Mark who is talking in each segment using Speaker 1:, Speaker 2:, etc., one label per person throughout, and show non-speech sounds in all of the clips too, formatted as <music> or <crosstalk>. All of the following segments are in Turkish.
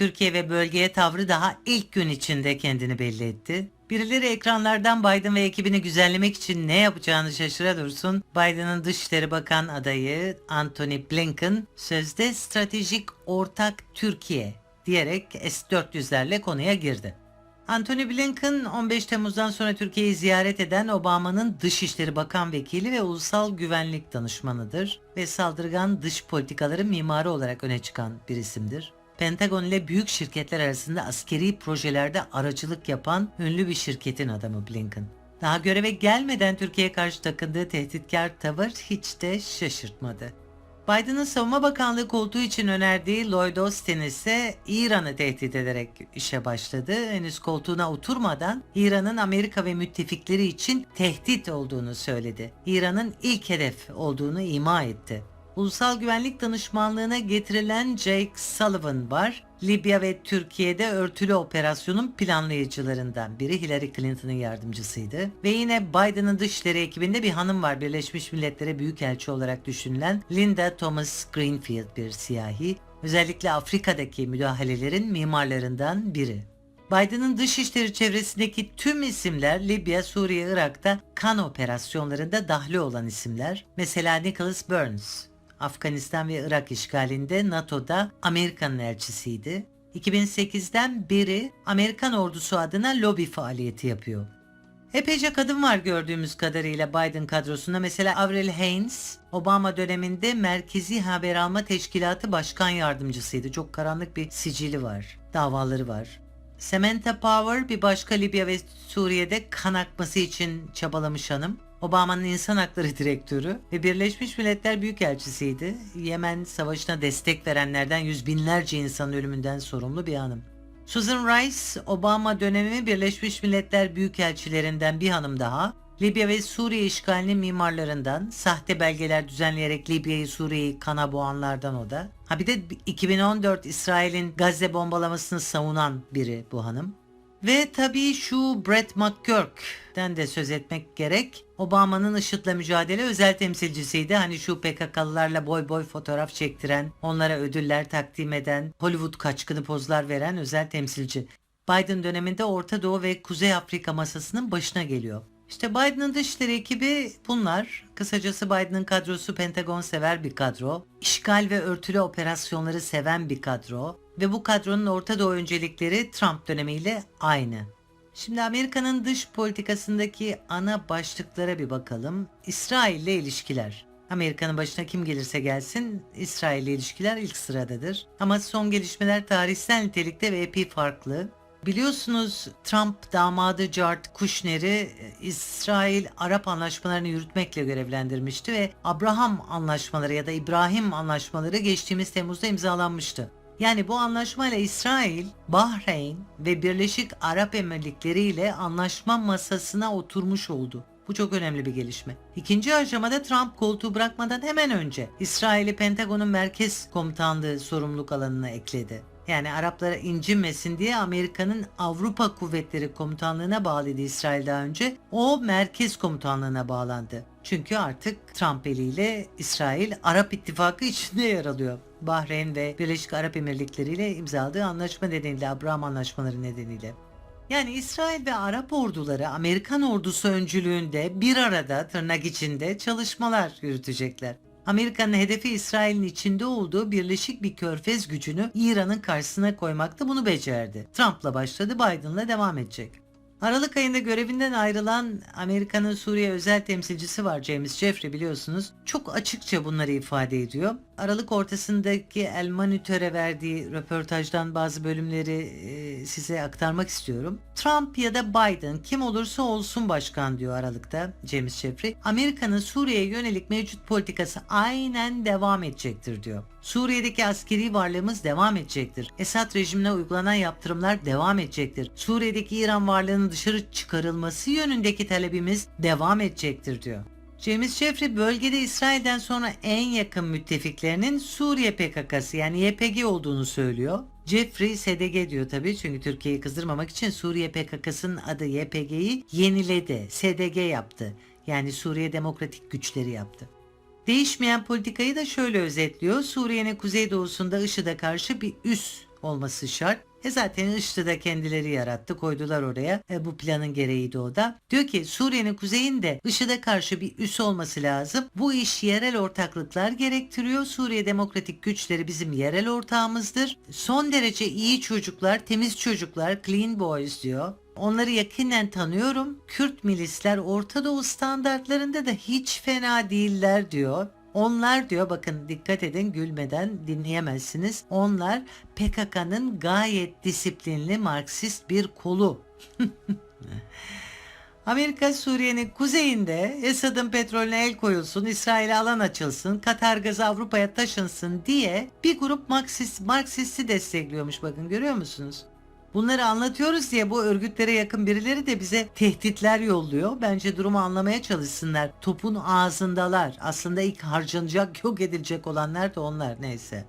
Speaker 1: Türkiye ve bölgeye tavrı daha ilk gün içinde kendini belli etti. Birileri ekranlardan Biden ve ekibini güzellemek için ne yapacağını şaşıra dursun. Biden'ın Dışişleri Bakan adayı Antony Blinken sözde stratejik ortak Türkiye diyerek S-400'lerle konuya girdi. Antony Blinken 15 Temmuz'dan sonra Türkiye'yi ziyaret eden Obama'nın Dışişleri Bakan Vekili ve Ulusal Güvenlik Danışmanıdır ve saldırgan dış politikaları mimarı olarak öne çıkan bir isimdir. Pentagon ile büyük şirketler arasında askeri projelerde aracılık yapan ünlü bir şirketin adamı Blinken. Daha göreve gelmeden Türkiye'ye karşı takındığı tehditkar tavır hiç de şaşırtmadı. Biden'ın Savunma Bakanlığı koltuğu için önerdiği Lloyd Austin ise İran'ı tehdit ederek işe başladı. Henüz koltuğuna oturmadan İran'ın Amerika ve müttefikleri için tehdit olduğunu söyledi. İran'ın ilk hedef olduğunu ima etti. Ulusal Güvenlik Danışmanlığına getirilen Jake Sullivan var. Libya ve Türkiye'de örtülü operasyonun planlayıcılarından biri Hillary Clinton'ın yardımcısıydı. Ve yine Biden'ın dışişleri ekibinde bir hanım var Birleşmiş Milletler'e büyükelçi olarak düşünülen Linda Thomas Greenfield bir siyahi. Özellikle Afrika'daki müdahalelerin mimarlarından biri. Biden'ın dışişleri çevresindeki tüm isimler Libya, Suriye, Irak'ta kan operasyonlarında dahli olan isimler. Mesela Nicholas Burns, Afganistan ve Irak işgalinde NATO'da Amerika'nın elçisiydi. 2008'den beri Amerikan ordusu adına lobi faaliyeti yapıyor. Epeyce kadın var gördüğümüz kadarıyla Biden kadrosunda. Mesela Avril Haines, Obama döneminde Merkezi Haber Alma Teşkilatı Başkan Yardımcısıydı. Çok karanlık bir sicili var, davaları var. Samantha Power bir başka Libya ve Suriye'de kan akması için çabalamış hanım. Obama'nın insan hakları direktörü ve Birleşmiş Milletler Büyükelçisiydi. Yemen savaşına destek verenlerden yüz binlerce insanın ölümünden sorumlu bir hanım. Susan Rice, Obama dönemi Birleşmiş Milletler Büyükelçilerinden bir hanım daha. Libya ve Suriye işgalinin mimarlarından, sahte belgeler düzenleyerek Libya'yı Suriye'yi kana boğanlardan o da. Ha bir de 2014 İsrail'in Gazze bombalamasını savunan biri bu hanım. Ve tabii şu Brett McGurk'ten de söz etmek gerek. Obama'nın IŞİD'le mücadele özel temsilcisiydi. Hani şu PKK'lılarla boy boy fotoğraf çektiren, onlara ödüller takdim eden, Hollywood kaçkını pozlar veren özel temsilci. Biden döneminde Orta Doğu ve Kuzey Afrika masasının başına geliyor. İşte Biden'ın dışişleri ekibi bunlar. Kısacası Biden'ın kadrosu Pentagon sever bir kadro. İşgal ve örtülü operasyonları seven bir kadro. Ve bu kadronun Orta Doğu öncelikleri Trump dönemiyle aynı. Şimdi Amerika'nın dış politikasındaki ana başlıklara bir bakalım. İsrail ile ilişkiler. Amerika'nın başına kim gelirse gelsin İsrail ile ilişkiler ilk sıradadır. Ama son gelişmeler tarihsel nitelikte ve epey farklı. Biliyorsunuz Trump damadı Jared Kushner'i e, İsrail-Arap anlaşmalarını yürütmekle görevlendirmişti ve Abraham anlaşmaları ya da İbrahim anlaşmaları geçtiğimiz Temmuz'da imzalanmıştı. Yani bu anlaşmayla İsrail, Bahreyn ve Birleşik Arap Emirlikleri ile anlaşma masasına oturmuş oldu. Bu çok önemli bir gelişme. İkinci aşamada Trump koltuğu bırakmadan hemen önce İsrail'i Pentagon'un merkez komutanlığı sorumluluk alanına ekledi. Yani Araplara incinmesin diye Amerika'nın Avrupa Kuvvetleri Komutanlığı'na bağlıydı İsrail daha önce. O merkez komutanlığına bağlandı. Çünkü artık Trump eliyle İsrail Arap İttifakı içinde yer alıyor. Bahreyn ve Birleşik Arap Emirlikleri ile imzaladığı anlaşma nedeniyle, Abraham anlaşmaları nedeniyle. Yani İsrail ve Arap orduları Amerikan ordusu öncülüğünde bir arada tırnak içinde çalışmalar yürütecekler. Amerika'nın hedefi İsrail'in içinde olduğu birleşik bir körfez gücünü İran'ın karşısına koymakta bunu becerdi. Trump'la başladı, Biden'la devam edecek. Aralık ayında görevinden ayrılan Amerika'nın Suriye özel temsilcisi var James Jeffrey biliyorsunuz. Çok açıkça bunları ifade ediyor. Aralık ortasındaki El Monitor'e verdiği röportajdan bazı bölümleri e, size aktarmak istiyorum. Trump ya da Biden kim olursa olsun başkan diyor Aralık'ta James Jeffrey. Amerika'nın Suriye'ye yönelik mevcut politikası aynen devam edecektir diyor. Suriye'deki askeri varlığımız devam edecektir. Esad rejimine uygulanan yaptırımlar devam edecektir. Suriye'deki İran varlığının dışarı çıkarılması yönündeki talebimiz devam edecektir diyor. James Jeffrey bölgede İsrail'den sonra en yakın müttefiklerinin Suriye PKK'sı yani YPG olduğunu söylüyor. Jeffrey SDG diyor tabii çünkü Türkiye'yi kızdırmamak için Suriye PKK'sının adı YPG'yi yeniledi. SDG yaptı. Yani Suriye Demokratik Güçleri yaptı. Değişmeyen politikayı da şöyle özetliyor. Suriye'nin kuzeydoğusunda IŞİD'e karşı bir üs olması şart. E zaten IŞİD'i de kendileri yarattı koydular oraya. E bu planın gereğiydi o da. Diyor ki Suriye'nin kuzeyinde IŞİD'e karşı bir üs olması lazım. Bu iş yerel ortaklıklar gerektiriyor. Suriye Demokratik Güçleri bizim yerel ortağımızdır. Son derece iyi çocuklar, temiz çocuklar, clean boys diyor. Onları yakinen tanıyorum. Kürt milisler Orta Doğu standartlarında da hiç fena değiller diyor. Onlar diyor bakın dikkat edin gülmeden dinleyemezsiniz. Onlar PKK'nın gayet disiplinli Marksist bir kolu. <laughs> Amerika Suriye'nin kuzeyinde Esad'ın petrolüne el koyulsun, İsrail'e alan açılsın, Katar gazı Avrupa'ya taşınsın diye bir grup Marksist, Marksist'i destekliyormuş bakın görüyor musunuz? Bunları anlatıyoruz diye bu örgütlere yakın birileri de bize tehditler yolluyor. Bence durumu anlamaya çalışsınlar. Topun ağzındalar. Aslında ilk harcanacak, yok edilecek olanlar da onlar neyse.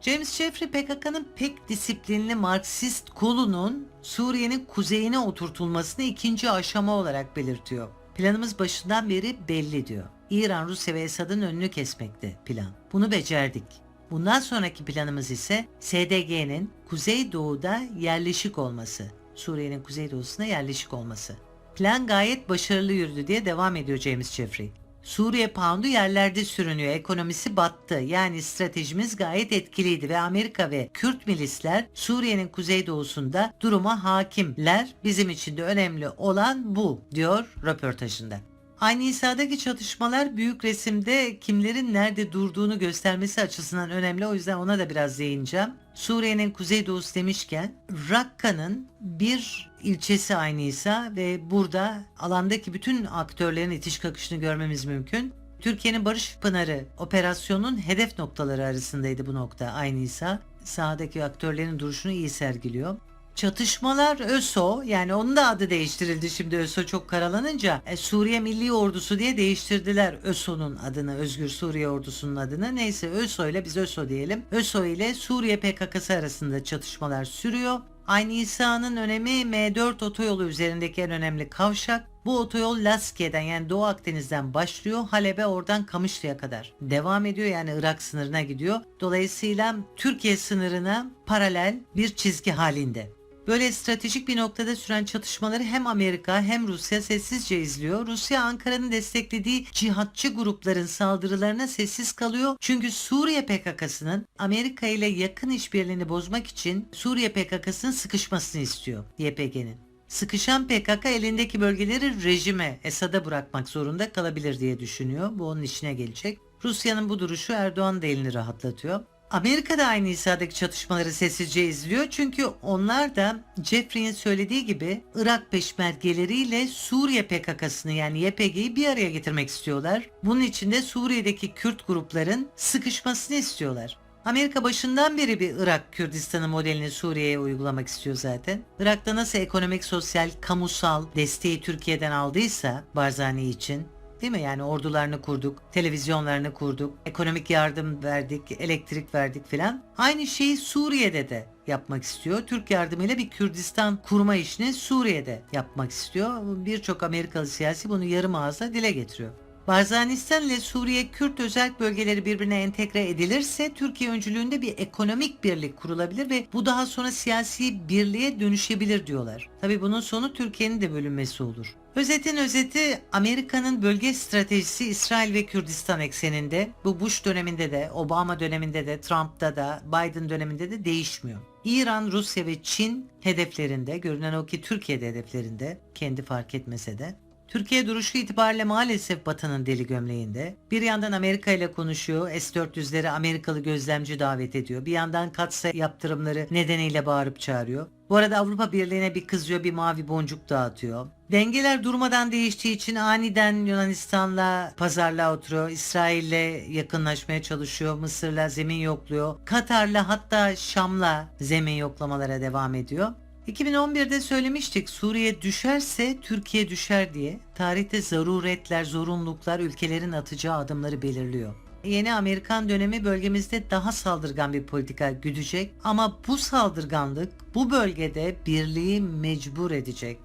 Speaker 1: James Jeffrey PKK'nın pek disiplinli Marksist kolunun Suriye'nin kuzeyine oturtulmasını ikinci aşama olarak belirtiyor. Planımız başından beri belli diyor. İran, Rusya ve Esad'ın önünü kesmekti plan. Bunu becerdik. Bundan sonraki planımız ise SDG'nin kuzeydoğuda yerleşik olması. Suriye'nin kuzeydoğusuna yerleşik olması. Plan gayet başarılı yürüdü diye devam ediyor James Jeffrey. Suriye poundu yerlerde sürünüyor. Ekonomisi battı. Yani stratejimiz gayet etkiliydi ve Amerika ve Kürt milisler Suriye'nin kuzeydoğusunda duruma hakimler. Bizim için de önemli olan bu diyor röportajında. Aynı İsa'daki çatışmalar büyük resimde kimlerin nerede durduğunu göstermesi açısından önemli. O yüzden ona da biraz değineceğim. Suriye'nin kuzeydoğusu demişken Rakka'nın bir ilçesi Aynı İsa ve burada alandaki bütün aktörlerin itiş kakışını görmemiz mümkün. Türkiye'nin Barış Pınarı operasyonunun hedef noktaları arasındaydı bu nokta Aynı İsa. Sahadaki aktörlerin duruşunu iyi sergiliyor. Çatışmalar ÖSO yani onun da adı değiştirildi şimdi ÖSO çok karalanınca e, Suriye Milli Ordusu diye değiştirdiler ÖSO'nun adını Özgür Suriye Ordusu'nun adını neyse ÖSO ile biz ÖSO diyelim ÖSO ile Suriye PKK'sı arasında çatışmalar sürüyor. Aynı İsa'nın önemi M4 otoyolu üzerindeki en önemli kavşak. Bu otoyol Laskiye'den yani Doğu Akdeniz'den başlıyor Halep'e oradan Kamışlı'ya kadar devam ediyor yani Irak sınırına gidiyor. Dolayısıyla Türkiye sınırına paralel bir çizgi halinde. Böyle stratejik bir noktada süren çatışmaları hem Amerika hem Rusya sessizce izliyor. Rusya Ankara'nın desteklediği cihatçı grupların saldırılarına sessiz kalıyor. Çünkü Suriye PKK'sının Amerika ile yakın işbirliğini bozmak için Suriye PKK'sının sıkışmasını istiyor YPG'nin. Sıkışan PKK elindeki bölgeleri rejime, Esad'a bırakmak zorunda kalabilir diye düşünüyor. Bu onun işine gelecek. Rusya'nın bu duruşu Erdoğan da elini rahatlatıyor. Amerika da aynı İsa'daki çatışmaları sessizce izliyor çünkü onlar da Jeffrey'in söylediği gibi Irak peşmergeleriyle Suriye PKK'sını yani YPG'yi bir araya getirmek istiyorlar. Bunun için de Suriye'deki Kürt grupların sıkışmasını istiyorlar. Amerika başından beri bir Irak Kürdistan'ı modelini Suriye'ye uygulamak istiyor zaten. Irak'ta nasıl ekonomik, sosyal, kamusal desteği Türkiye'den aldıysa Barzani için Değil mi? Yani ordularını kurduk, televizyonlarını kurduk, ekonomik yardım verdik, elektrik verdik filan. Aynı şeyi Suriye'de de yapmak istiyor. Türk yardımıyla bir Kürdistan kurma işini Suriye'de yapmak istiyor. Birçok Amerikalı siyasi bunu yarım ağızla dile getiriyor. Barzanistan ile Suriye Kürt özel bölgeleri birbirine entegre edilirse Türkiye öncülüğünde bir ekonomik birlik kurulabilir ve bu daha sonra siyasi birliğe dönüşebilir diyorlar. Tabi bunun sonu Türkiye'nin de bölünmesi olur. Özetin özeti Amerika'nın bölge stratejisi İsrail ve Kürdistan ekseninde bu Bush döneminde de Obama döneminde de Trump'ta da Biden döneminde de değişmiyor. İran, Rusya ve Çin hedeflerinde görünen o ki Türkiye'de hedeflerinde kendi fark etmese de Türkiye duruşu itibariyle maalesef Batı'nın deli gömleğinde. Bir yandan Amerika ile konuşuyor, S-400'leri Amerikalı gözlemci davet ediyor. Bir yandan katsa yaptırımları nedeniyle bağırıp çağırıyor. Bu arada Avrupa Birliği'ne bir kızıyor, bir mavi boncuk dağıtıyor. Dengeler durmadan değiştiği için aniden Yunanistan'la pazarlığa oturuyor. İsrail'le yakınlaşmaya çalışıyor. Mısır'la zemin yokluyor. Katar'la hatta Şam'la zemin yoklamalara devam ediyor. 2011'de söylemiştik Suriye düşerse Türkiye düşer diye. Tarihte zaruretler, zorunluluklar ülkelerin atacağı adımları belirliyor. Yeni Amerikan dönemi bölgemizde daha saldırgan bir politika güdecek ama bu saldırganlık bu bölgede birliği mecbur edecek.